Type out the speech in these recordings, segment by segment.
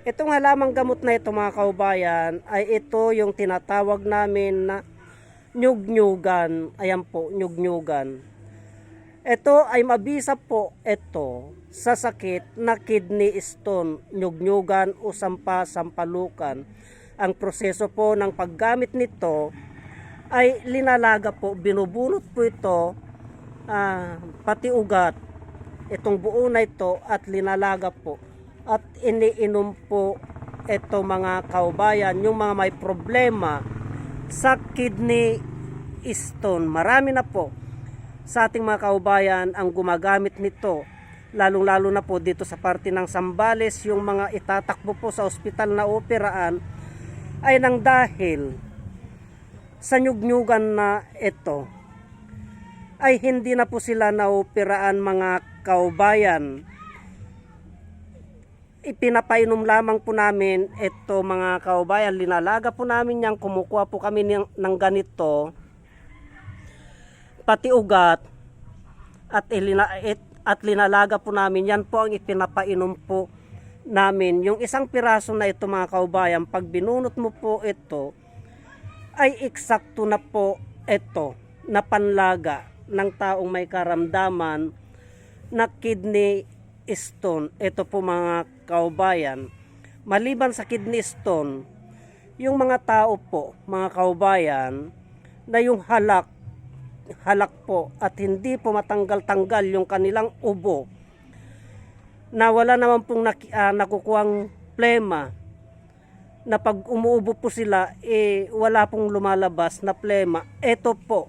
Itong halamang gamot na ito mga kaubayan ay ito yung tinatawag namin na nyugnyugan. Ayan po, nyugnyugan. Ito ay mabisa po ito sa sakit na kidney stone, nyugnyugan o sampa sampalukan. Ang proseso po ng paggamit nito ay linalaga po, binubunot po ito ah, pati ugat itong buo na ito at linalaga po at iniinom po ito mga kaubayan yung mga may problema sa kidney stone marami na po sa ating mga kaubayan ang gumagamit nito lalong lalo na po dito sa parte ng Sambales yung mga itatakbo po sa ospital na operaan ay nang dahil sa nyugnyugan na ito ay hindi na po sila naopiraan mga kaubayan. Ipinapainom lamang po namin ito mga kaubayan. Linalaga po namin yan. Kumukuha po kami ng, ganito. Pati ugat. At, ilina, it, at linalaga po namin. Yan po ang ipinapainom po namin. Yung isang piraso na ito mga kaubayan, pag binunot mo po ito, ay eksakto na po ito na panlaga ng taong may karamdaman na kidney stone. Ito po mga kaubayan. Maliban sa kidney stone, yung mga tao po, mga kaubayan, na yung halak, halak po at hindi po matanggal-tanggal yung kanilang ubo, na wala naman pong nak- ah, nakukuhang plema, na pag umuubo po sila, eh, wala pong lumalabas na plema. Ito po,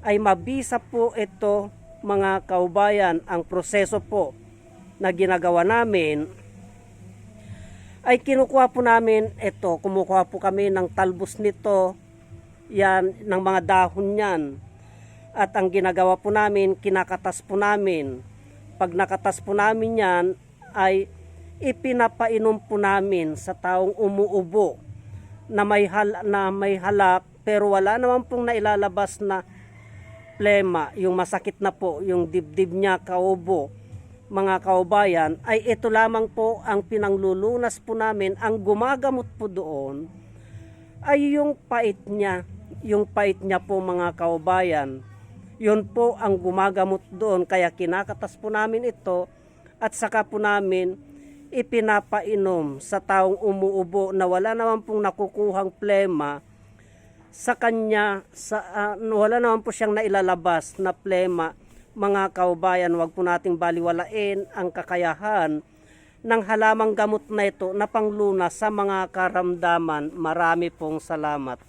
ay mabisa po ito mga kaubayan ang proseso po na ginagawa namin ay kinukuha po namin ito kumukuha po kami ng talbos nito yan ng mga dahon yan. At ang ginagawa po namin kinakatas po namin. Pag nakatas po namin yan ay ipinapainom po namin sa taong umuubo na may hal na may halak pero wala naman pong nailalabas na plema, yung masakit na po, yung dibdib niya kaubo, mga kaubayan, ay ito lamang po ang pinanglulunas po namin, ang gumagamot po doon, ay yung pait niya, yung pait niya po mga kaubayan. Yun po ang gumagamot doon, kaya kinakatas po namin ito, at saka po namin ipinapainom sa taong umuubo na wala naman pong nakukuhang plema, sa kanya sa ah, wala naman po siyang nailalabas na plema mga kaubayan wag po nating baliwalain ang kakayahan ng halamang gamot na ito na panglunas sa mga karamdaman. Marami pong salamat